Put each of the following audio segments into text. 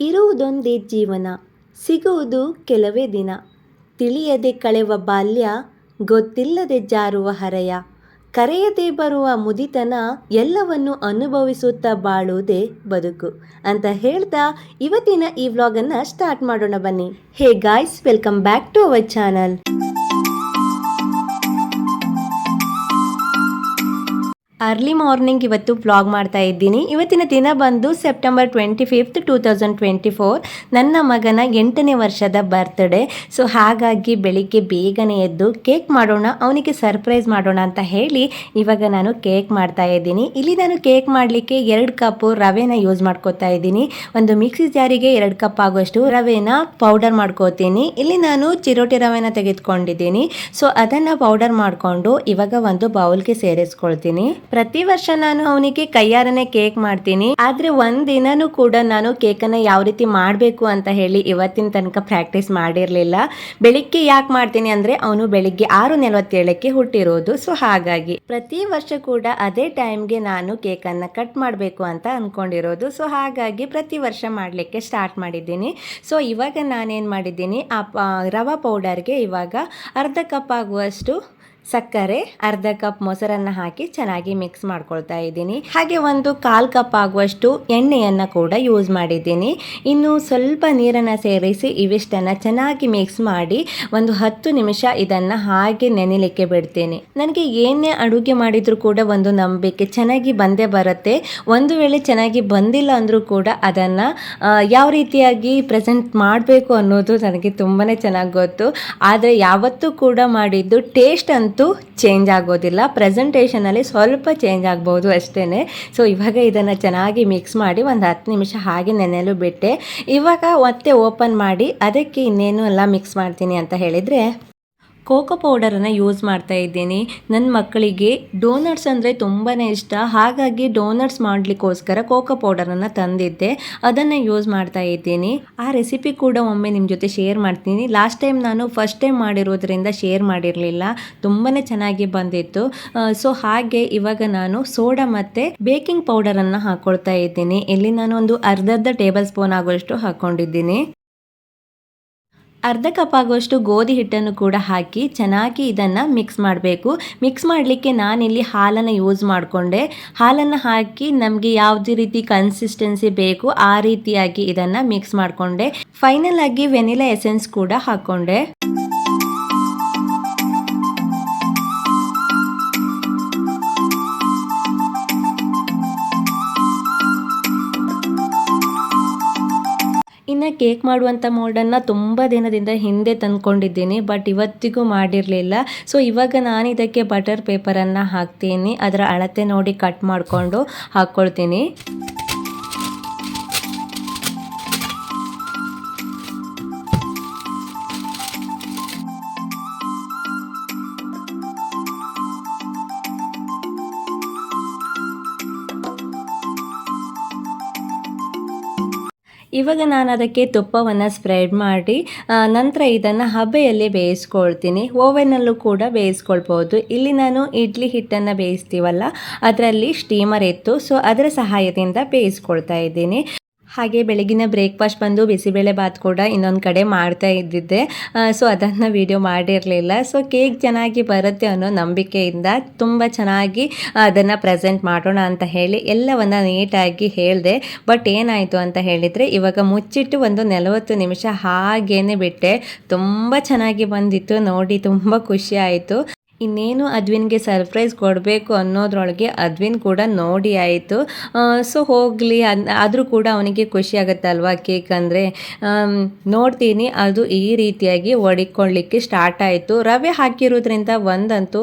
ಇರುವುದೊಂದೇ ಜೀವನ, ಸಿಗುವುದು ಕೆಲವೇ ದಿನ. ತಿಳಿಯದೆ ಕಳೆವ ಬಾಲ್ಯ, ಗೊತ್ತಿಲ್ಲದೆ ಜಾರುವ ಹರೆಯ. ಕರೆಯದೆ ಬರುವ ಮುದಿತನ ಎಲ್ಲವನ್ನು ಅನುಭವಿಸುತ್ತಾ ಬಾಳುವುದೇ ಬದುಕು. ಅಂತ ಹೇಳ್ತಾ ಇವತ್ತಿನ ಈ ವ್ಲಾಗನ್ನು ಸ್ಟಾರ್ಟ್ ಮಾಡೋಣ ಬನ್ನಿ. Hey guys, welcome back to our channel. Early morning ಇವತ್ತು ವ್ಲಾಗ್ ಮಾಡ್ತಾ ಇದ್ದೀನಿ. ಇವತ್ತಿನ ದಿನ ಬಂದು September twenty fifth two thousand twenty four ನನ್ನ ಮಗನ ಎಂಟನೇ ವರ್ಷದ ಬರ್ತ್ಡೇ ಸೊ ಹಾಗಾಗಿ ಬೆಳಿಗ್ಗೆ ಬೇಗನೆ ಎದ್ದು ಕೇಕ್ ಮಾಡೋಣ, ಅವನಿಗೆ ಸರ್ಪ್ರೈಸ್ ಮಾಡೋಣ ಅಂತ ಹೇಳಿ ಇವಾಗ ನಾನು ಕೇಕ್ ಮಾಡ್ತಾ ಇದ್ದೀನಿ. ಇಲ್ಲಿ ನಾನು ಕೇಕ್ ಮಾಡಲಿಕ್ಕೆ ಎರಡು ಕಪ್ಪು ರವೆನ ಯೂಸ್ ಮಾಡ್ಕೋತಾ ಇದ್ದೀನಿ. ಒಂದು ಮಿಕ್ಸಿ ಜಾರಿಗೆ ಎರಡು ಕಪ್ ಆಗುವಷ್ಟು ರವೆನ ಪೌಡರ್ ಮಾಡ್ಕೋತೀನಿ. ಇಲ್ಲಿ ನಾನು ಚಿರೋಟಿ ರವೆನ ತೆಗೆದುಕೊಂಡಿದ್ದೀನಿ. ಸೊ ಅದನ್ನು ಪೌಡರ್ ಮಾಡಿಕೊಂಡು ಇವಾಗ ಒಂದು ಬೌಲ್ಗೆ ಸೇರಿಸ್ಕೊಳ್ತೀನಿ. ಪ್ರತಿ ವರ್ಷ ನಾನು ಅವನಿಗೆ ಕೈಯಾರನೆ ಕೇಕ್ ಮಾಡ್ತೀನಿ. ಆದ್ರೆ ಒಂದ್ ದಿನನೂ ಕೂಡ ನಾನು ಕೇಕನ್ನ ಯಾವ ರೀತಿ ಮಾಡಬೇಕು ಅಂತ ಹೇಳಿ ಇವತ್ತಿನ ತನಕ ಪ್ರಾಕ್ಟೀಸ್ ಮಾಡಿರ್ಲಿಲ್ಲ. ಬೆಳಿಗ್ಗೆ ಯಾಕೆ ಮಾಡ್ತೀನಿ ಅಂದ್ರೆ ಅವನು ಬೆಳಿಗ್ಗೆ ಆರು ನಲವತ್ತೇಳಕ್ಕೆ ಹುಟ್ಟಿರೋದು. ಸೊ ಹಾಗಾಗಿ ಪ್ರತಿ ವರ್ಷ ಕೂಡ ಅದೇ ಟೈಮ್ಗೆ ನಾನು ಕೇಕನ್ನು ಕಟ್ ಮಾಡಬೇಕು ಅಂತ ಅನ್ಕೊಂಡಿರೋದು. ಸೊ ಹಾಗಾಗಿ ಪ್ರತಿ ವರ್ಷ ಮಾಡ್ಲಿಕ್ಕೆ ಸ್ಟಾರ್ಟ್ ಮಾಡಿದ್ದೀನಿ. ಸೊ ಇವಾಗ ನಾನೇನು ಮಾಡಿದ್ದೀನಿ? ಆ ರವಾ ಪೌಡರ್ಗೆ ಇವಾಗ ಅರ್ಧ ಕಪ್ ಆಗುವಷ್ಟು ಸಕ್ಕರೆ, ಅರ್ಧ ಕಪ್ ಮೊಸರನ್ನ ಹಾಕಿ ಚೆನ್ನಾಗಿ ಮಿಕ್ಸ್ ಮಾಡ್ಕೊಳ್ತಾ ಇದ್ದೀನಿ. ಹಾಗೆ ಒಂದು ಕಾಲ್ ಕಪ್ ಆಗುವಷ್ಟು ಎಣ್ಣೆಯನ್ನು ಕೂಡ ಯೂಸ್ ಮಾಡಿದ್ದೀನಿ. ಇನ್ನು ಸ್ವಲ್ಪ ನೀರನ್ನು ಸೇರಿಸಿ ಇವಿಷ್ಟನ್ನು ಚೆನ್ನಾಗಿ ಮಿಕ್ಸ್ ಮಾಡಿ ಒಂದು ಹತ್ತು ನಿಮಿಷ ಇದನ್ನು ಹಾಗೆ ನೆನೆಲಿಕ್ಕೆ ಬಿಡ್ತೀನಿ. ನನಗೆ ಏನೇ ಅಡುಗೆ ಮಾಡಿದರೂ ಕೂಡ ಒಂದು ನಂಬಿಕೆ ಚೆನ್ನಾಗಿ ಬಂದೇ ಬರುತ್ತೆ. ಒಂದು ವೇಳೆ ಚೆನ್ನಾಗಿ ಬಂದಿಲ್ಲ ಅಂದರೂ ಕೂಡ ಅದನ್ನು ಯಾವ ರೀತಿಯಾಗಿ ಪ್ರೆಸೆಂಟ್ ಮಾಡಬೇಕು ಅನ್ನೋದು ನನಗೆ ತುಂಬಾ ಚೆನ್ನಾಗಿ ಗೊತ್ತು. ಆದರೆ ಯಾವತ್ತೂ ಕೂಡ ಮಾಡಿದ್ದು ಟೇಸ್ಟ್ ಅಂತೂ ಚೇಂಜ್ ಆಗೋದಿಲ್ಲ. ಪ್ರೆಸೆಂಟೇಷನಲ್ಲಿ ಸ್ವಲ್ಪ ಚೇಂಜ್ ಆಗ್ಬೋದು ಅಷ್ಟೇ ಸೊ ಇವಾಗ ಇದನ್ನು ಚೆನ್ನಾಗಿ ಮಿಕ್ಸ್ ಮಾಡಿ ಒಂದು ಹತ್ತು ನಿಮಿಷ ಹಾಗೆ ನೆನೆಯಲು ಬಿಟ್ಟೆ. ಇವಾಗ ಮತ್ತೆ ಓಪನ್ ಮಾಡಿ ಅದಕ್ಕೆ ಇನ್ನೇನು ಎಲ್ಲ ಮಿಕ್ಸ್ ಮಾಡ್ತೀನಿ ಅಂತ ಹೇಳಿದರೆ? ಕೋಕೋ ಪೌಡರನ್ನು ಯೂಸ್ ಮಾಡ್ತಾ ಇದ್ದೀನಿ. ನನ್ನ ಮಕ್ಕಳಿಗೆ ಡೋನಟ್ಸ್ ಅಂದರೆ ತುಂಬಾ ಇಷ್ಟ. ಹಾಗಾಗಿ ಡೋನಟ್ಸ್ ಮಾಡಲಿಕ್ಕೋಸ್ಕರ ಕೋಕೋ ಪೌಡರನ್ನು ತಂದಿದ್ದೆ. ಅದನ್ನು ಯೂಸ್ ಮಾಡ್ತಾ ಇದ್ದೀನಿ. ಆ ರೆಸಿಪಿ ಕೂಡ ಒಮ್ಮೆ ನಿಮ್ಮ ಜೊತೆ ಶೇರ್ ಮಾಡ್ತೀನಿ. ಲಾಸ್ಟ್ ಟೈಮ್ ನಾನು ಫಸ್ಟ್ ಟೈಮ್ ಮಾಡಿರೋದ್ರಿಂದ ಶೇರ್ ಮಾಡಿರಲಿಲ್ಲ. ತುಂಬಾ ಚೆನ್ನಾಗಿ ಬಂದಿತ್ತು. ಸೊ ಹಾಗೆ ಇವಾಗ ನಾನು ಸೋಡಾ ಮತ್ತು ಬೇಕಿಂಗ್ ಪೌಡರನ್ನು ಹಾಕ್ಕೊಳ್ತಾ ಇದ್ದೀನಿ. ಇಲ್ಲಿ ನಾನು ಒಂದು ಅರ್ಧರ್ಧ ಟೇಬಲ್ ಸ್ಪೂನ್ ಆಗುವಷ್ಟು ಹಾಕ್ಕೊಂಡಿದ್ದೀನಿ ಅರ್ಧ ಕಪ್ ಆಗುವಷ್ಟು ಗೋಧಿ ಹಿಟ್ಟನ್ನು ಕೂಡ ಹಾಕಿ ಚೆನ್ನಾಗಿ ಇದನ್ನು ಮಿಕ್ಸ್ ಮಾಡಬೇಕು. ಮಿಕ್ಸ್ ಮಾಡಲಿಕ್ಕೆ ನಾನಿಲ್ಲಿ ಹಾಲನ್ನು ಯೂಸ್ ಮಾಡಿಕೊಂಡೆ. ಹಾಲನ್ನು ಹಾಕಿ ನಮಗೆ ಯಾವುದೇ ರೀತಿ ಕನ್ಸಿಸ್ಟೆನ್ಸಿ ಬೇಕು, ಆ ರೀತಿಯಾಗಿ ಇದನ್ನು ಮಿಕ್ಸ್ ಮಾಡಿಕೊಂಡೆ. ಫೈನಲ್ ಆಗಿ ವೆನಿಲಾ ಎಸೆನ್ಸ್ ಕೂಡ ಹಾಕ್ಕೊಂಡೆ ಕೇಕ್ ಮಾಡುವಂಥ ಮೋಲ್ಡನ್ನು ತುಂಬ ದಿನದಿಂದ ಹಿಂದೆ ತಂದ್ಕೊಂಡಿದ್ದೀನಿ ಬಟ್ ಇವತ್ತಿಗೂ ಮಾಡಿರಲಿಲ್ಲ. ಸೊ ಇವಾಗ ನಾನು ಇದಕ್ಕೆ ಬಟರ್ ಪೇಪರನ್ನು ಹಾಕ್ತೀನಿ, ಅದರ ಅಳತೆ ನೋಡಿ ಕಟ್ ಮಾಡಿಕೊಂಡು ಹಾಕ್ಕೊಳ್ತೀನಿ ಇವಾಗ ನಾನು ಅದಕ್ಕೆ ತುಪ್ಪವನ್ನು ಸ್ಪ್ರೆಡ್ ಮಾಡಿ ನಂತರ ಇದನ್ನು ಹಬೆಯಲ್ಲಿ ಬೇಯಿಸ್ಕೊಳ್ತೀನಿ. ಓವೆನಲ್ಲೂ ಕೂಡ ಬೇಯಿಸ್ಕೊಳ್ಬೋದು. ಇಲ್ಲಿ ನಾನು ಇಡ್ಲಿ ಹಿಟ್ಟನ್ನು ಬೇಯಿಸ್ತೀವಲ್ಲ, ಅದರಲ್ಲಿ ಸ್ಟೀಮರ್ ಇತ್ತು. ಸೊ ಅದರ ಸಹಾಯದಿಂದ ಬೇಯಿಸ್ಕೊಳ್ತಾ ಇದ್ದೀನಿ. ಹಾಗೆ ಬೆಳಗಿನ ಬ್ರೇಕ್ಫಾಸ್ಟ್ ಬಂದು ಬಿಸಿಬೇಳೆ ಬಾತ್ ಕೂಡ ಇನ್ನೊಂದು ಕಡೆ ಮಾಡ್ತಾ ಇದ್ದಿದ್ದೆ. ಸೊ ಅದನ್ನು ವಿಡಿಯೋ ಮಾಡಿರಲಿಲ್ಲ. ಸೊ ಕೇಕ್ ಚೆನ್ನಾಗಿ ಬರುತ್ತೆ ಅನ್ನೋ ನಂಬಿಕೆಯಿಂದ ತುಂಬ ಚೆನ್ನಾಗಿ ಅದನ್ನು ಪ್ರೆಸೆಂಟ್ ಮಾಡೋಣ ಅಂತ ಹೇಳಿ ಎಲ್ಲವನ್ನು ನೀಟಾಗಿ ಹೇಳಿದೆ. ಬಟ್ ಏನಾಯಿತು ಅಂತ ಹೇಳಿದರೆ ಇವಾಗ ಮುಚ್ಚಿಟ್ಟು ಒಂದು ನಲವತ್ತು ನಿಮಿಷ ಹಾಗೇನೆ ಬಿಟ್ಟೆ. ತುಂಬ ಚೆನ್ನಾಗಿ ಬಂದಿತ್ತು. ನೋಡಿ ತುಂಬ ಖುಷಿ ಆಯಿತು. ಇನ್ನೇನು ಅದ್ವಿನ್ಗೆ ಸರ್ಪ್ರೈಸ್ ಕೊಡಬೇಕು ಅನ್ನೋದ್ರೊಳಗೆ ಅದ್ವಿನ್ ಕೂಡ ನೋಡಿ ಆಯಿತು. ಸೊ ಹೋಗಲಿ ಆದರೂ ಕೂಡ ಅವನಿಗೆ ಖುಷಿ ಆಗುತ್ತಲ್ವಾ ಕೇಕ್ ಅಂದರೆ? ನೋಡ್ತೀನಿ, ಅದು ಈ ರೀತಿಯಾಗಿ ಒಡಿಕೊಳ್ಳಿಕ್ಕೆ ಸ್ಟಾರ್ಟ್ ಆಯಿತು. ರವೆ ಹಾಕಿರೋದ್ರಿಂದ ಒಂದಂತೂ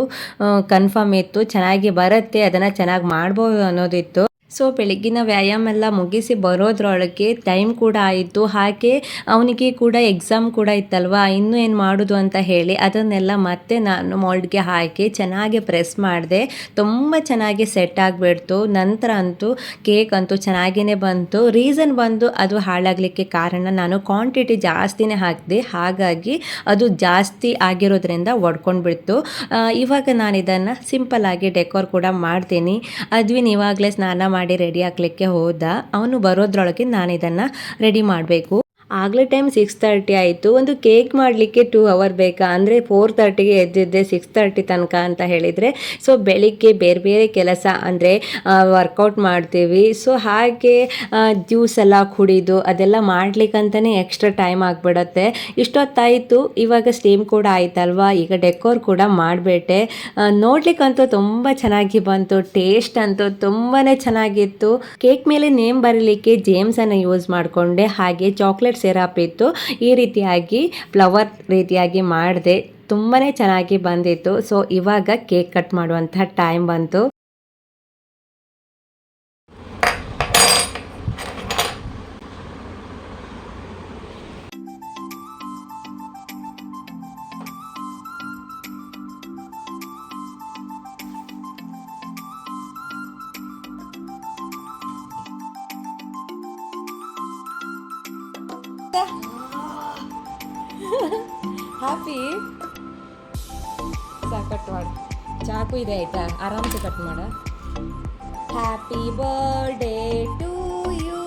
ಕನ್ಫರ್ಮ್ ಇತ್ತು. ಚೆನ್ನಾಗಿ ಬರುತ್ತೆ, ಅದನ್ನು ಚೆನ್ನಾಗಿ ಮಾಡ್ಬೋದು ಅನ್ನೋದಿತ್ತು. ಸೊ ಬೆಳಗ್ಗಿನ ವ್ಯಾಯಾಮ ಎಲ್ಲ ಮುಗಿಸಿ ಬರೋದ್ರೊಳಗೆ ಟೈಮ್ ಕೂಡ ಆಯಿತು. ಹಾಗೆ ಅವನಿಗೆ ಕೂಡ ಎಕ್ಸಾಮ್ ಕೂಡ ಇತ್ತಲ್ವಾ? ಇನ್ನೂ ಏನು ಮಾಡೋದು ಅಂತ ಹೇಳಿ ಅದನ್ನೆಲ್ಲ ಮತ್ತೆ ನಾನು ಮೋಲ್ಡ್ಗೆ ಹಾಕಿ ಚೆನ್ನಾಗಿ ಪ್ರೆಸ್ ಮಾಡಿದೆ. ತುಂಬ ಚೆನ್ನಾಗಿ ಸೆಟ್ ಆಗಿಬಿಡ್ತು. ನಂತರ ಅಂತೂ ಕೇಕ್ ಅಂತೂ ಚೆನ್ನಾಗಿಯೇ ಬಂತು. ರೀಸನ್ ಬಂದು ಅದು ಹಾಳಾಗಲಿಕ್ಕೆ ಕಾರಣ ನಾನು ಕ್ವಾಂಟಿಟಿ ಜಾಸ್ತಿನೇ ಹಾಕಿದೆ. ಹಾಗಾಗಿ ಅದು ಜಾಸ್ತಿ ಆಗಿರೋದ್ರಿಂದ ಒಡ್ಕೊಂಡು ಬಿಡ್ತು ಇವಾಗ ನಾನು ಇದನ್ನು ಸಿಂಪಲ್ಲಾಗಿ ಡೆಕೋರ್ ಕೂಡ ಮಾಡ್ತೀನಿ. ಅದ್ವಿನ್ ಇವಾಗಲೇ ಸ್ನಾನ ಮಾಡಿ ರೆಡಿ ಹಾಕ್ಲಿಕ್ಕೆ ಹೋದ. ಅವನು ಬರೋದ್ರೊಳಗೆ ನಾನು ಇದನ್ನು ರೆಡಿ ಮಾಡಬೇಕು. ಆಗಲೇ ಟೈಮ್ ಸಿಕ್ಸ್ ತರ್ಟಿ ಆಯಿತು. ಒಂದು ಕೇಕ್ ಮಾಡಲಿಕ್ಕೆ ಟೂ ಅವರ್ ಬೇಕಾ? ಅಂದರೆ ಫೋರ್ ತರ್ಟಿಗೆ ಎದ್ದಿದ್ದೆ ಸಿಕ್ಸ್ ತರ್ಟಿ ತನಕ ಅಂತ ಹೇಳಿದರೆ. ಸೊ ಬೆಳಿಗ್ಗೆ ಬೇರೆ ಬೇರೆ ಕೆಲಸ ಅಂದರೆ ವರ್ಕೌಟ್ ಮಾಡ್ತೀವಿ. ಸೊ ಹಾಗೆ ಜ್ಯೂಸ್ ಎಲ್ಲ ಕುಡಿದು ಅದೆಲ್ಲ ಮಾಡಲಿಕ್ಕಂತಲೇ ಎಕ್ಸ್ಟ್ರಾ ಟೈಮ್ ಆಗಿಬಿಡತ್ತೆ. ಇಷ್ಟೊತ್ತಾಯಿತು. ಇವಾಗ ಸ್ಟೀಮ್ ಕೂಡ ಆಯ್ತಲ್ವಾ? ಈಗ ಡೆಕೋರ್ ಕೂಡ ಮಾಡಿಬಿಟ್ಟೆ ನೋಡ್ಲಿಕ್ಕಂತೂ ತುಂಬ ಚೆನ್ನಾಗಿ ಬಂತು. ಟೇಸ್ಟ್ ಅಂತೂ ತುಂಬಾ ಚೆನ್ನಾಗಿತ್ತು. ಕೇಕ್ ಮೇಲೆ ನೇಮ್ ಬರಲಿಕ್ಕೆ ಜೇಮ್ಸನ್ನು ಯೂಸ್ ಮಾಡಿಕೊಂಡೆ. ಹಾಗೆ ಚಾಕ್ಲೇಟ್ ಸಿರಪ್ ಇತ್ತು. ಈ ರೀತಿಯಾಗಿ ಫ್ಲವರ್ ರೀತಿಯಾಗಿ ಮಾಡಿದೆ ತುಂಬಾ ಚೆನ್ನಾಗಿ ಬಂದಿತ್ತು. ಸೊ ಇವಾಗ ಕೇಕ್ ಕಟ್ ಮಾಡುವಂಥ ಟೈಮ್ ಬಂತು. ಆಯ್ತಾ ಆರಾಮ್ಸೆ ಕಟ್ ಮಾಡ happy birthday to you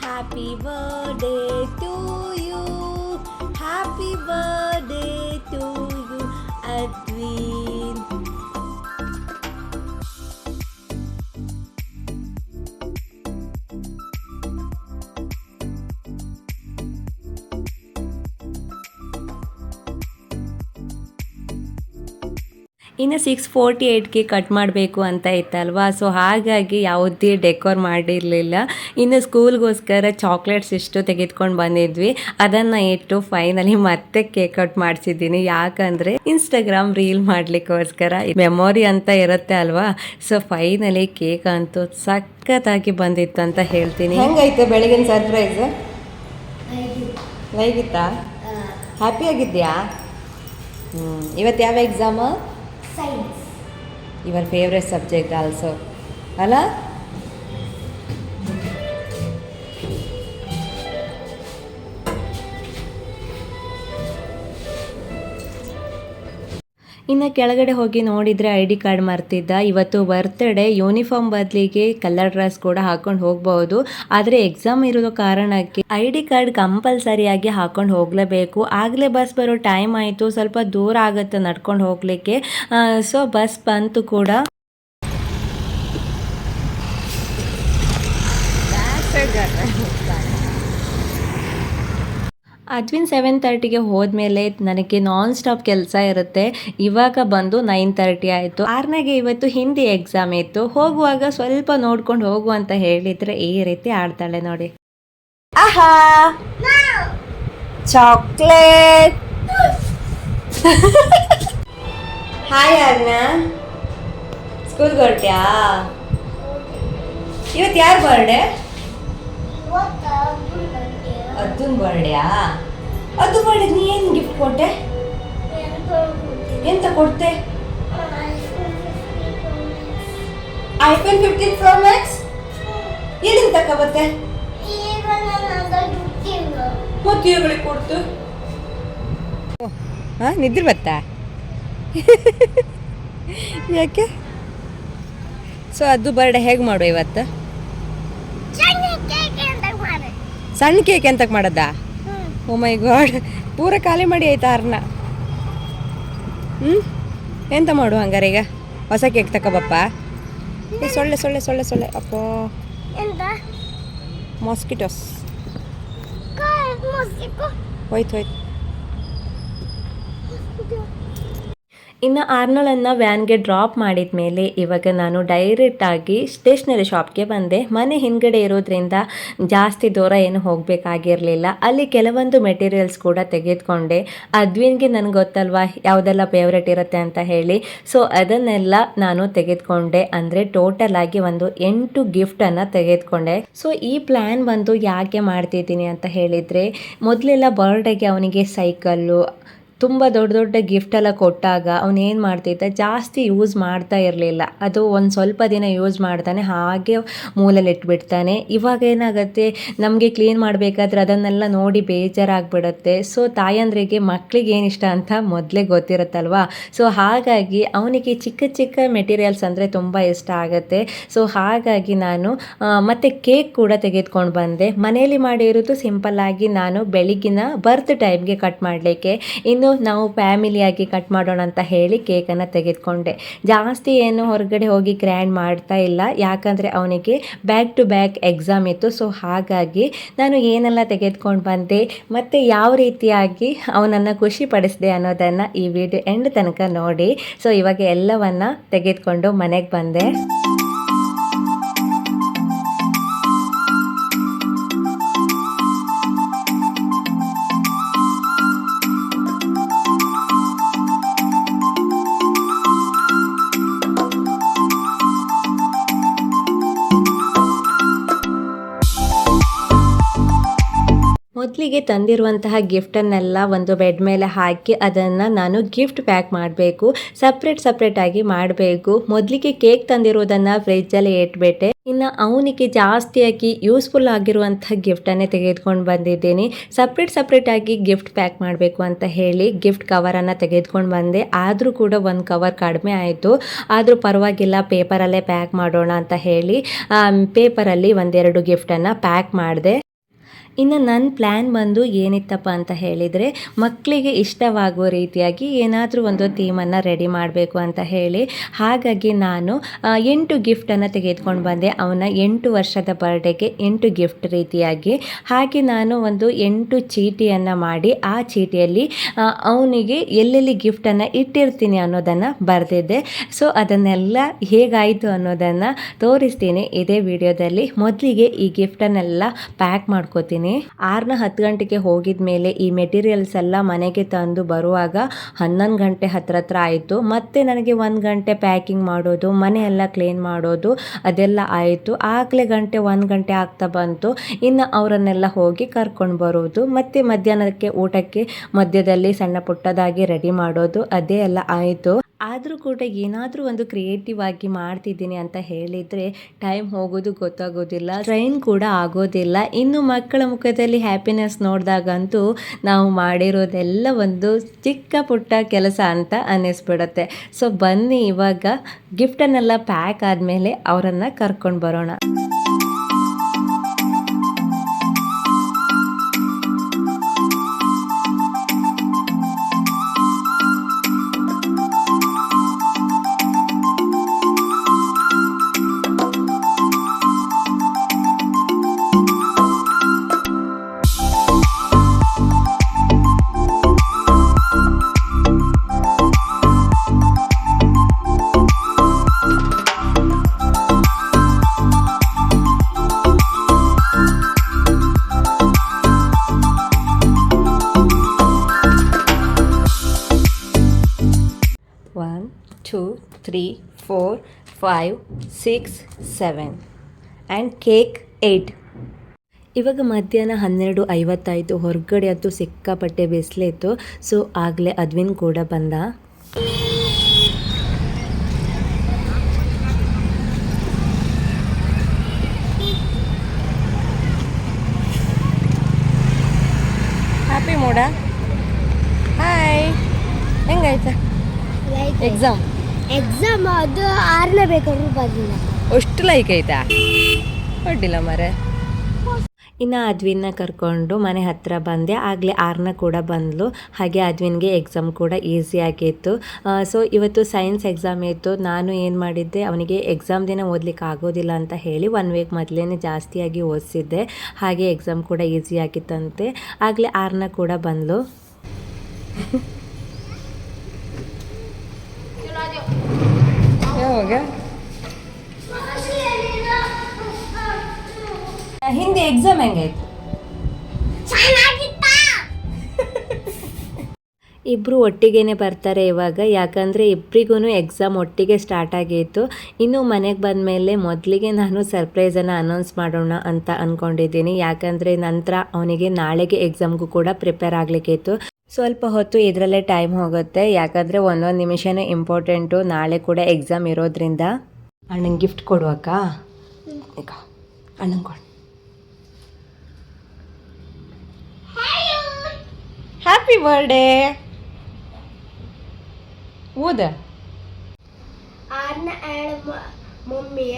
happy birthday to you happy birthday to you Advin ಇನ್ನು ಸಿಕ್ಸ್ ಫೋರ್ಟಿ ಏಯ್ಟ್ಗೆ ಕಟ್ ಮಾಡಬೇಕು ಅಂತ ಇತ್ತಲ್ವಾ? ಸೊ ಹಾಗಾಗಿ ಯಾವುದೇ ಡೆಕೋರ್ ಮಾಡಿರಲಿಲ್ಲ. ಇನ್ನು ಸ್ಕೂಲ್ಗೋಸ್ಕರ ಚಾಕ್ಲೇಟ್ಸ್ ಇಷ್ಟು ತೆಗೆದುಕೊಂಡು ಬಂದಿದ್ವಿ. ಅದನ್ನು ಇಟ್ಟು ಫೈನಲಿ ಮತ್ತೆ ಕೇಕ್ ಕಟ್ ಮಾಡಿಸಿದ್ದೀನಿ. ಯಾಕಂದರೆ ಇನ್ಸ್ಟಾಗ್ರಾಮ್ ರೀಲ್ ಮಾಡಲಿಕ್ಕೋಸ್ಕರ ಮೆಮೊರಿ ಅಂತ ಇರುತ್ತೆ ಅಲ್ವಾ? ಸೊ ಫೈನಲಿ ಕೇಕ್ ಅಂತೂ ಸಖತ್ತಾಗಿ ಬಂದಿತ್ತು ಅಂತ ಹೇಳ್ತೀನಿ. ಹೆಂಗೈತೆ ಬೆಳಗಿನ ಸರ್ಪ್ರೈಸ್ ಹೇಗಿತ್ತಾ ಹ್ಯಾಪಿ ಆಗಿದ್ಯಾ? ಹ್ಞೂ ಇವತ್ತು ಯಾವ exam science your favourite subject also ಅಲ್ಲ ಇನ್ನು ಕೆಳಗಡೆ ಹೋಗಿ ನೋಡಿದರೆ ಐ ಡಿ ಕಾರ್ಡ್ ಮರ್ತಿದ್ದ. ಇವತ್ತು ಬರ್ತ್ಡೇ ಯೂನಿಫಾರ್ಮ್ ಬದಲಿಗೆ ಕಲರ್ ಡ್ರೆಸ್ ಕೂಡ ಹಾಕೊಂಡು ಹೋಗ್ಬೋದು. ಆದರೆ ಎಕ್ಸಾಮ್ ಇರೋ ಕಾರಣಕ್ಕೆ ಐ ಡಿ ಕಾರ್ಡ್ ಕಂಪಲ್ಸರಿಯಾಗಿ ಹಾಕೊಂಡು ಹೋಗಲೇಬೇಕು. ಆಗಲೇ ಬಸ್ ಬರೋ ಟೈಮ್ ಆಯಿತು. ಸ್ವಲ್ಪ ದೂರ ಆಗುತ್ತೆ ನಡ್ಕೊಂಡು ಹೋಗಲಿಕ್ಕೆ. ಸೊ ಬಸ್ ಬಂತು ಕೂಡ ಅದ್ವಿನ್ ಸೆವೆನ್ ತರ್ಟಿಗೆ ಹೋದ್ಮೇಲೆ ನನಗೆ ನಾನ್ ಸ್ಟಾಪ್ ಕೆಲಸ ಇರುತ್ತೆ. ಇವಾಗ ಬಂದು ನೈನ್ ತರ್ಟಿ ಆಯಿತು. ಆರನಾಗೆ ಇವತ್ತು ಹಿಂದಿ ಎಕ್ಸಾಮ್ ಇತ್ತು. ಹೋಗುವಾಗ ಸ್ವಲ್ಪ ನೋಡ್ಕೊಂಡು ಹೋಗು ಅಂತ ಹೇಳಿದ್ರೆ ಈ ರೀತಿ ಆಡ್ತಾಳೆ ನೋಡಿ. ಆಹಾ! ಚಾಕ್ಲೇಟ್ ಹಾಯ್ ಅರ್ಣ ಸ್ಕೂಲ್ ಹೊರಟ್ಯಾ? ಇವತ್ತು ಯಾರು ಬರ್ಡೇ ಅರ್ಜುನ್ ಬರ್ಡ್ಯಾ? ಅದು ಬರ್ಡ್, ನೀ ಏನು ಗಿಫ್ಟ್ ಕೊಟ್ಟೆ? ಎಂತ ಕೊಡ್ತೆ ಐಫೋನ್ ಫಿಫ್ಟೀನ್ ಪ್ರೋ ಮ್ಯಾಕ್ಸ್ ಎಲ್ಲಿಂದ ತಗೊಬತ್ತೆ? ಮತ್ತೆ ಇವುಗಳಿಗೆ ಕೊಡ್ತು. ಹಾಂ ನಿದ್ರೆ ಬತ್ತಾ? ಯಾಕೆ? ಸೊ ಅದು ಬರ್ಡೆ ಹೇಗೆ ಮಾಡು ಇವತ್ತು? ಸಣ್ಣ ಕೇಕ್ ಎಂತಕ್ಕೆ ಮಾಡದ ಓ ಮೈ ಗಾಡ್ ಪೂರ ಖಾಲಿ ಮಾಡಿ ಆಯ್ತಾ ಅರ್ನ? ಹ್ಞೂ ಎಂತ ಮಾಡು ಹಂಗಾರೆ ಈಗ? ಹೊಸ ಕೇಕ್ ತಗೋಬಪ್ಪ ಏ ಸೊಳ್ಳೆ ಸೊಳ್ಳೆ ಸೊಳ್ಳೆ ಸೊಳ್ಳೆ. ಅಪ್ಪ. ಮಾಸ್ಕಿಟೋಸ್ ಹೋಯ್ತು ಹೋಯ್ತು. ಇನ್ನು ಆರ್ನಳನ್ನು ವ್ಯಾನ್ಗೆ ಡ್ರಾಪ್ ಮಾಡಿದ ಮೇಲೆ ಇವಾಗ ನಾನು ಡೈರೆಕ್ಟಾಗಿ ಸ್ಟೇಷ್ನರಿ ಶಾಪ್ಗೆ ಬಂದೆ. ಮನೆ ಹಿಂದ್ಗಡೆ ಇರೋದ್ರಿಂದ ಜಾಸ್ತಿ ದೂರ ಏನು ಹೋಗಬೇಕಾಗಿರಲಿಲ್ಲ. ಅಲ್ಲಿ ಕೆಲವೊಂದು ಮೆಟೀರಿಯಲ್ಸ್ ಕೂಡ ತೆಗೆದುಕೊಂಡೆ. ಅದ್ವಿನ್ಗೆ ನನಗೆ ಗೊತ್ತಲ್ವಾ ಯಾವುದೆಲ್ಲ ಫೇವ್ರೆಟ್ ಇರುತ್ತೆ ಅಂತ ಹೇಳಿ. ಸೊ ಅದನ್ನೆಲ್ಲ ನಾನು ತೆಗೆದುಕೊಂಡೆ. ಅಂದರೆ ಟೋಟಲ್ ಆಗಿ ಒಂದು ಎಂಟು ಗಿಫ್ಟನ್ನು ತೆಗೆದುಕೊಂಡೆ. ಸೊ ಈ ಪ್ಲ್ಯಾನ್ ಬಂದು ಯಾಕೆ ಮಾಡ್ತಿದ್ದೀನಿ ಅಂತ ಹೇಳಿದರೆ, ಮೊದಲೆಲ್ಲ ಬರ್ಡೇಗೆ ಅವನಿಗೆ ಸೈಕಲ್ಲು ತುಂಬ ದೊಡ್ಡ ದೊಡ್ಡ ಗಿಫ್ಟ್ ಎಲ್ಲ ಕೊಟ್ಟಾಗ ಅವನೇನು ಮಾಡ್ತಿದ್ದ? ಜಾಸ್ತಿ ಯೂಸ್ ಮಾಡ್ತಾ ಇರಲಿಲ್ಲ. ಅದು ಒಂದು ಸ್ವಲ್ಪ ದಿನ ಯೂಸ್ ಮಾಡ್ತಾನೆ, ಹಾಗೆ ಮೂಲಲ್ಲಿ ಇಟ್ಬಿಡ್ತಾನೆ. ಇವಾಗ ಏನಾಗುತ್ತೆ? ನಮಗೆ ಕ್ಲೀನ್ ಮಾಡಬೇಕಾದ್ರೆ ಅದನ್ನೆಲ್ಲ ನೋಡಿ ಬೇಜಾರಾಗ್ಬಿಡುತ್ತೆ. ಸೊ ತಾಯಂದ್ರಿಗೆ ಮಕ್ಕಳಿಗೆ ಇಷ್ಟ ಅಂತ ಮೊದಲೇ ಗೊತ್ತಿರುತ್ತಲ್ವಾ? ಸೊ ಹಾಗಾಗಿ ಅವನಿಗೆ ಚಿಕ್ಕ ಚಿಕ್ಕ ಮೆಟೀರಿಯಲ್ಸ್ ಅಂದರೆ ತುಂಬ ಇಷ್ಟ ಆಗುತ್ತೆ. ಸೊ ಹಾಗಾಗಿ ನಾನು ಮತ್ತು ಕೇಕ್ ಕೂಡ ತೆಗೆದುಕೊಂಡು ಬಂದೆ. ಮನೆಯಲ್ಲಿ ಮಾಡಿರೋದು ಸಿಂಪಲ್ ಆಗಿ ನಾನು ಬೆಳಿಗ್ಗಿನ ಬರ್ತ್ ಟೈಮ್ಗೆ ಕಟ್ ಮಾಡಲಿಕ್ಕೆ. ಇನ್ನು ನಾವು ಫ್ಯಾಮಿಲಿಯಾಗಿ ಕಟ್ ಮಾಡೋಣ ಅಂತ ಹೇಳಿ ಕೇಕನ್ನು ತೆಗೆದುಕೊಂಡೆ. ಜಾಸ್ತಿ ಏನು ಹೊರಗಡೆ ಹೋಗಿ ಗ್ರ್ಯಾಂಡ್ ಮಾಡ್ತಾ ಇಲ್ಲ. ಯಾಕಂದರೆ ಅವನಿಗೆ ಬ್ಯಾಕ್ ಟು ಬ್ಯಾಕ್ ಎಕ್ಸಾಮ್ ಇತ್ತು. ಸೊ ಹಾಗಾಗಿ ನಾನು ಏನೆಲ್ಲ ತೆಗೆದುಕೊಂಡು ಬಂದೆ, ಮತ್ತು ಯಾವ ರೀತಿಯಾಗಿ ಅವನನ್ನು ಖುಷಿ ಪಡಿಸಿದೆ ಅನ್ನೋದನ್ನು ಈ ವಿಡಿಯೋ ಎಂಡ್ ತನಕ ನೋಡಿ. ಸೊ ಇವಾಗ ಎಲ್ಲವನ್ನು ತೆಗೆದುಕೊಂಡು ಮನೆಗೆ ಬಂದೆ. ಮೊದಲಿಗೆ ತಂದಿರುವಂತಹ ಗಿಫ್ಟನ್ನೆಲ್ಲ ಒಂದು ಬೆಡ್ ಮೇಲೆ ಹಾಕಿ ಅದನ್ನು ನಾನು ಗಿಫ್ಟ್ ಪ್ಯಾಕ್ ಮಾಡಬೇಕು. ಸಪ್ರೇಟ್ ಸಪ್ರೇಟಾಗಿ ಮಾಡಬೇಕು. ಮೊದಲಿಗೆ ಕೇಕ್ ತಂದಿರೋದನ್ನು ಫ್ರಿಜ್ಜಲ್ಲಿ ಇಟ್ಬಿಟ್ಟೆ. ಇನ್ನು ಅವನಿಗೆ ಜಾಸ್ತಿಯಾಗಿ ಯೂಸ್ಫುಲ್ ಆಗಿರುವಂಥ ಗಿಫ್ಟನ್ನೇ ತೆಗೆದುಕೊಂಡು ಬಂದಿದ್ದೀನಿ. ಸಪ್ರೇಟ್ ಸಪ್ರೇಟಾಗಿ ಗಿಫ್ಟ್ ಪ್ಯಾಕ್ ಮಾಡಬೇಕು ಅಂತ ಹೇಳಿ ಗಿಫ್ಟ್ ಕವರನ್ನು ತೆಗೆದುಕೊಂಡು ಬಂದೆ. ಆದರೂ ಕೂಡ ಒಂದು ಕವರ್ ಕಡಿಮೆ ಆಯಿತು. ಆದರೂ ಪರವಾಗಿಲ್ಲ ಪೇಪರಲ್ಲೇ ಪ್ಯಾಕ್ ಮಾಡೋಣ ಅಂತ ಹೇಳಿ ಪೇಪರಲ್ಲಿ ಒಂದೆರಡು ಗಿಫ್ಟನ್ನು ಪ್ಯಾಕ್ ಮಾಡಿದೆ. ಇನ್ನು ನನ್ನ ಪ್ಲ್ಯಾನ್ ಬಂದು ಏನಿತ್ತಪ್ಪ ಅಂತ ಹೇಳಿದರೆ ಮಕ್ಕಳಿಗೆ ಇಷ್ಟವಾಗುವ ರೀತಿಯಾಗಿ ಏನಾದರೂ ಒಂದು ಥೀಮನ್ನು ರೆಡಿ ಮಾಡಬೇಕು ಅಂತ ಹೇಳಿ. ಹಾಗಾಗಿ ನಾನು ಎಂಟು ಗಿಫ್ಟನ್ನು ತೆಗೆದುಕೊಂಡು ಬಂದೆ. ಅವನ ಎಂಟು ವರ್ಷದ ಬರ್ಡೇಗೆ ಎಂಟು ಗಿಫ್ಟ್ ರೀತಿಯಾಗಿ. ಹಾಗೆ ನಾನು ಒಂದು ಎಂಟು ಚೀಟಿಯನ್ನು ಮಾಡಿ, ಆ ಚೀಟಿಯಲ್ಲಿ ಅವನಿಗೆ ಎಲ್ಲೆಲ್ಲಿ ಗಿಫ್ಟನ್ನು ಇಟ್ಟಿರ್ತೀನಿ ಅನ್ನೋದನ್ನು ಬರೆದಿದ್ದೆ. ಸೊ ಅದನ್ನೆಲ್ಲ ಹೇಗಾಯಿತು ಅನ್ನೋದನ್ನು ತೋರಿಸ್ತೀನಿ. ಇದೇ ವಿಡಿಯೋದಲ್ಲಿ ಮೊದಲಿಗೆ ಈ ಗಿಫ್ಟನ್ನೆಲ್ಲ ಪ್ಯಾಕ್ ಮಾಡ್ಕೋತೀನಿ. ಆರನ ಹತ್ತು ಗಂಟೆಗೆ ಹೋಗಿದ ಮೇಲೆ ಈ ಮೆಟೀರಿಯಲ್ಸ್ ಎಲ್ಲ ಮನೆಗೆ ತಂದು ಬರುವಾಗ ಹನ್ನೊಂದು ಗಂಟೆ ಹತ್ರ ಹತ್ರ ಆಯಿತು. ಮತ್ತೆ ನನಗೆ ಒಂದು ಗಂಟೆ ಪ್ಯಾಕಿಂಗ್ ಮಾಡೋದು, ಮನೆ ಎಲ್ಲ ಕ್ಲೀನ್ ಮಾಡೋದು, ಅದೆಲ್ಲ ಆಯಿತು. ಆಗಲೇ ಗಂಟೆ ಒಂದು ಗಂಟೆ ಆಗ್ತಾ ಬಂತು. ಇನ್ನು ಅವರನ್ನೆಲ್ಲ ಹೋಗಿ ಕರ್ಕೊಂಡು ಬರೋದು. ಮತ್ತೆ ಮಧ್ಯಾಹ್ನಕ್ಕೆ ಊಟಕ್ಕೆ ಮಧ್ಯದಲ್ಲಿ ಸಣ್ಣ ಪುಟ್ಟದಾಗಿ ರೆಡಿ ಮಾಡೋದು. ಅದೇ ಎಲ್ಲ ಆಯಿತು. ಆದರೂ ಕೂಡ ಏನಾದರೂ ಒಂದು ಕ್ರಿಯೇಟಿವ್ ಆಗಿ ಮಾಡ್ತಿದ್ದೀನಿ ಅಂತ ಹೇಳಿದರೆ ಟೈಮ್ ಹೋಗೋದು ಗೊತ್ತಾಗೋದಿಲ್ಲ ಟ್ರೈನ್ ಕೂಡ ಆಗೋದಿಲ್ಲ. ಇನ್ನು ಮಕ್ಕಳ ಮುಖದಲ್ಲಿ ಹ್ಯಾಪಿನೆಸ್ ನೋಡಿದಾಗಂತೂ ನಾವು ಮಾಡಿರೋದೆಲ್ಲ ಒಂದು ಚಿಕ್ಕ ಪುಟ್ಟ ಕೆಲಸ ಅಂತ ಅನ್ನಿಸ್ಬಿಡುತ್ತೆ. ಸೊ ಬನ್ನಿ ಇವಾಗ ಗಿಫ್ಟನ್ನೆಲ್ಲ ಪ್ಯಾಕ್ ಆದಮೇಲೆ ಅವರನ್ನು ಕರ್ಕೊಂಡು ಬರೋಣ. Five six seven and cake eight ಇವಾಗ ಮಧ್ಯಾಹ್ನ ಹನ್ನೆರಡು ಐವತ್ತಾಯಿತು. ಹೊರಗಡೆ ಅದು ಸಿಕ್ಕಾಪಟ್ಟೆ ಬಿಸಿಲಿತ್ತು. ಸೊ ಆಗಲೇ ಅದ್ವಿನ್ ಕೂಡ ಬಂದ. ಹ್ಯಾಪಿ ಮೂಡ ಹಾಯ್ ಹೆಂಗಾಯ್ತಾ? ಎಕ್ಸಾಮ್ ಎಕ್ಸಾಮ್ ಅದು ಆರನೇ ಬೇಕಾದ್ರೂ ಬರಲಿಲ್ಲ. ಅಷ್ಟು ಲೈಕ್ ಆಯ್ತಾ ಅಡ್ಡಿಲ್ಲ ಮರೆ. ಇನ್ನು ಅದ್ವಿನ ಕರ್ಕೊಂಡು ಮನೆ ಹತ್ತಿರ ಬಂದೆ. ಆಗಲೇ ಆರ್ನ ಕೂಡ ಬಂದಳು ಹಾಗೆ ಅದ್ವಿನ್ಗೆ ಎಕ್ಸಾಮ್ ಕೂಡ ಈಸಿ ಆಗಿತ್ತು. ಸೊ ಇವತ್ತು ಸೈನ್ಸ್ ಎಕ್ಸಾಮ್ ಇತ್ತು. ನಾನು ಏನು ಮಾಡಿದ್ದೆ? ಅವನಿಗೆ ಎಕ್ಸಾಮ್ ದಿನ ಓದ್ಲಿಕ್ಕೆ ಆಗೋದಿಲ್ಲ ಅಂತ ಹೇಳಿ ಒನ್ ವೀಕ್ ಮೊದಲೇ ಜಾಸ್ತಿಯಾಗಿ ಓದಿಸಿದ್ದೆ. ಹಾಗೆ ಎಕ್ಸಾಮ್ ಕೂಡ ಈಸಿ ಆಗಿತ್ತಂತೆ. ಆಗಲೇ ಆರ್ನ ಕೂಡ ಬಂದಳು ಯಾವಾಗ? ಹಿಂದೆ ಎಕ್ಸಾಮ್ ಹೆಂಗಾಯ್ತು? ಇಬ್ಬರು ಒಟ್ಟಿಗೆನೆ ಬರ್ತಾರೆ ಇವಾಗ, ಯಾಕಂದರೆ ಇಬ್ಬರಿಗೂ ಎಕ್ಸಾಮ್ ಒಟ್ಟಿಗೆ ಸ್ಟಾರ್ಟ್ ಆಗಿತ್ತು ಇನ್ನು ಮನೆಗೆ ಬಂದಮೇಲೆ ಮೊದಲಿಗೆ ನಾನು ಸರ್ಪ್ರೈಸನ್ನು ಅನೌನ್ಸ್ ಮಾಡೋಣ ಅಂತ ಅಂದ್ಕೊಂಡಿದ್ದೀನಿ ಯಾಕಂದರೆ ನಂತರ ಅವನಿಗೆ ನಾಳೆಗೆ ಎಕ್ಸಾಮ್ಗೂ ಕೂಡ ಪ್ರಿಪೇರ್ ಆಗಲಿಕ್ಕಿತ್ತು ಸ್ವಲ್ಪ ಹೊತ್ತು ಇದರಲ್ಲೇ ಟೈಮ್ ಹೋಗುತ್ತೆ. ಯಾಕಂದರೆ ಒಂದೊಂದು ನಿಮಿಷನೇ ಇಂಪಾರ್ಟೆಂಟು ನಾಳೆ ಕೂಡ ಎಕ್ಸಾಮ್ ಇರೋದ್ರಿಂದ. ಅಣ್ಣಂಗೆ ಗಿಫ್ಟ್ ಕೊಡುವಕ್ಕ ಈಗ ಅಣ್ಣಂಗೆ ಕೊಡು. ಹ್ಯಾಪಿ ಬರ್ಡೇ ಊದ ಆರ್ನ ಮಮ್ಮಿಯ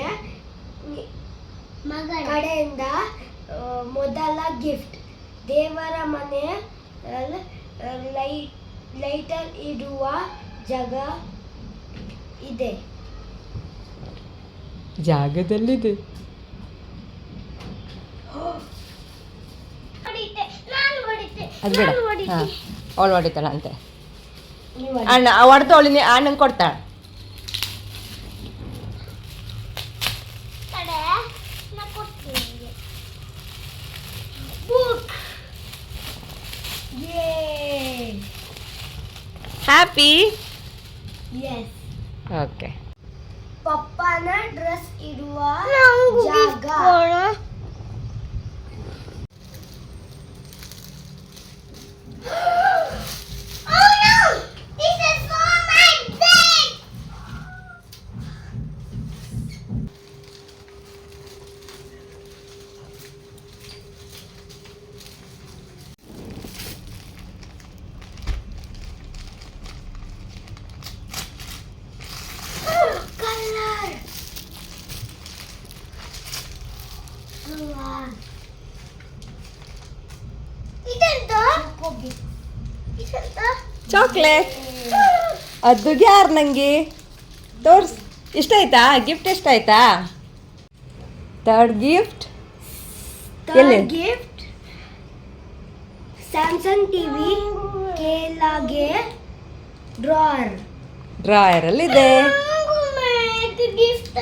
ಮಗ ಕಡೆಯಿಂದ ಮೊದಲ ಗಿಫ್ಟ್ ದೇವರ ಮನೆ ಲೈಟ್ ಲೈಟರ್ ಇಡುವ ಜಾಗ ಇದೆ. ಜಾಗದಲ್ಲಿದೆ. ಅದು ಬೇಡ. ಹಾಂ. ಅವಳು ಹೊಡಿತಾಳಂತೆ ಅಣ್ಣ ಹೊಡೆದು ಅವಳಿನ ಅಣ್ಣಂಗೆ ಕೊಡ್ತಾಳೆ ಬುಕ್ ಯೇ ಹ್ಯಾಪಿ ಎಸ್ ಓಕೆ ಪಪ್ಪನ ಡ್ರೆಸ್ ಇಡುವ ಜಾಗ ಕಲರ್ ಇದೆಂತ ಇದೆಂತ ಚಾಕ್ಲೇಟ್ ಅದು ಯಾರು ನನಗೆ ತೋರ್ಸ್. ಇಷ್ಟ ಆಯ್ತಾ? ಗಿಫ್ಟ್ ಎಷ್ಟು ಆಯ್ತಾ? ಥರ್ಡ್ ಗಿಫ್ಟ್ ಎಲ್ಲಿ? ಗಿಫ್ಟ್ ಸ್ಯಾಮ್ಸಂಗ್ ಡ್ರಾಯರ್ ಡ್ರಾಯರ್ ಅಲ್ಲಿ ಡ್ರಾಯರಲ್ಲಿದೆ ಗಿಫ್ಟ್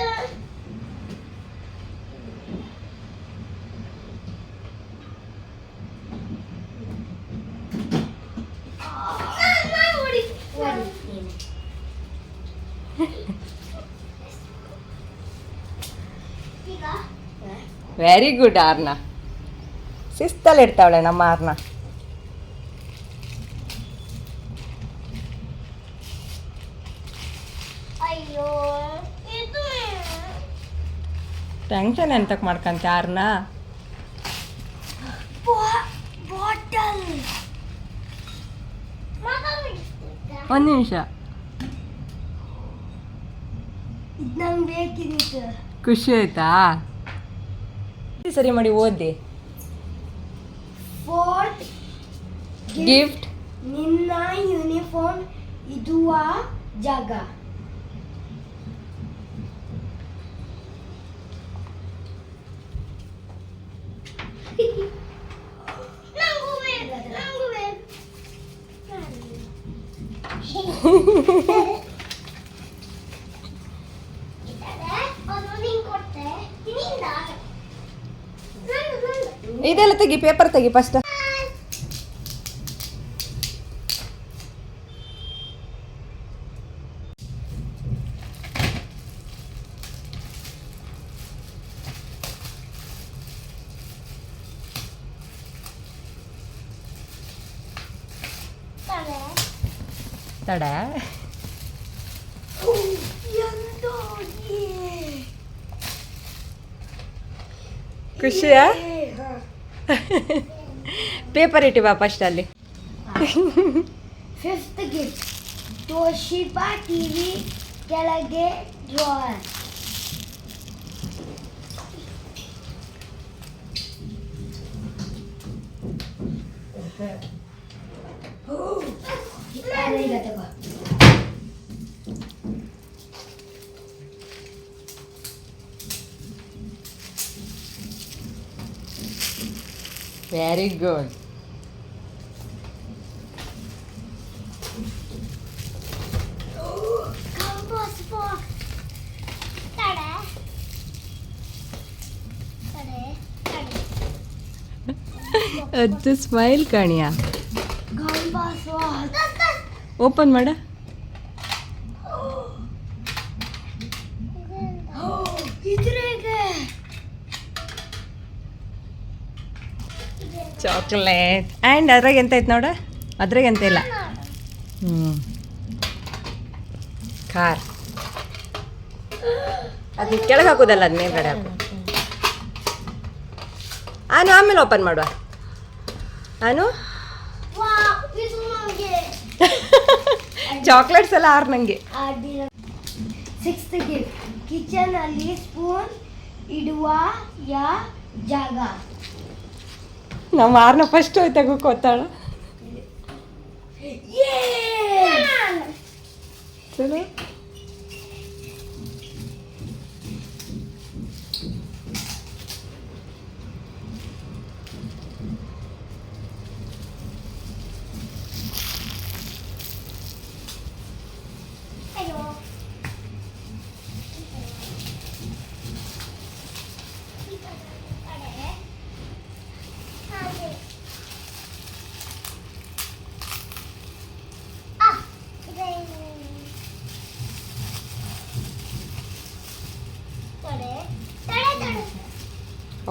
ಈಗ ವೆರಿ ಗುಡ್ ಆರ್ನ ಶಿಸ್ತಲ್ಲಿ ಇಡ್ತಾವಳೆ ನಮ್ಮ ಆರ್ನ ಟೆನ್ಷನ್ ಎಂತಕ್ಕೆ ಮಾಡ್ಕಂತೆ ಆರ್ನ ಒಂದು ನಿಮಿಷ. ಖುಷಿ ಆಯ್ತಾ? ಸರಿ ಮಾಡಿ ಓದಿ ಫೋರ್ತ್ ಗಿಫ್ಟ್ ನಿನ್ನ ಯೂನಿಫಾರ್ಮ್ ಇದುವ ಜಾಗ. ನಂಗೂ ಬೇಕು, ನಂಗೂ ಇದೆಲ್ಲ ತೆಗಿ ಪೇಪರ್ ತೆಗಿ ಫಸ್ಟ್ ತಲೆ. ತಡ ಎಂತೋ ಈ. ಖುಷಿಯಾ ಏ, ಹ. ಪೇಪರ್ ಇಟ್ಟು ಬಾ ಫಸ್ಟ್ ಅಲ್ಲಿ ಫಿಫ್ತ್ ಗಿಫ್ಟ್ ತೋಶಿಬಾ ಟಿವಿ ಕೆಳಗೆ ಡ್ರಾಯರ್ ಈಗ ತಗೋ ವೆರಿ ಗುಡ್ ಕಂಪಾಸ್ ಬಾಕ್ಸ್ ತಡೆ ತಡೆ ತಡೆ ಅದು ಸ್ಮೈಲ್ ಕಾಣಿಯ? ಕಂಪಾಸ್ ಬಾಕ್ಸ್ ಓಪನ್ ಮಾಡ. ಚಾಕ್ಲೇಟ್ ಆ್ಯಂಡ್ ಅದ್ರಾಗ ಎಂತ ಐತೆ ನೋಡ? ಅದ್ರಾಗ ಎಂತ ಇಲ್ಲ. ಹ್ಞೂ ಖಾರ. ಅದು ಕೆಳಗೆ ಹಾಕೋದಲ್ಲ ಅದು ಮೇಲ್ಗಡೆ ಹಾಕು. ಆನು ಆಮೇಲೆ ಓಪನ್ ಮಾಡುವ. ಆನು? ಚಾಕ್ಲೇಟ್ಸ್ ಎಲ್ಲ ಆರು ನನಗೆ ಸಿಕ್ಸ್ತ್ ಗಿಫ್ಟ್ ಕಿಚನ್ ಅಲ್ಲಿ ಸ್ಪೂನ್ ಇಡುವ ಯಾ ಜಾಗ. ನಮ್ಮ ಆರ್ನ ಫಸ್ಟ್ ಹೋಗಿ ಕೊತ್ತಾಳ ಚಲೋ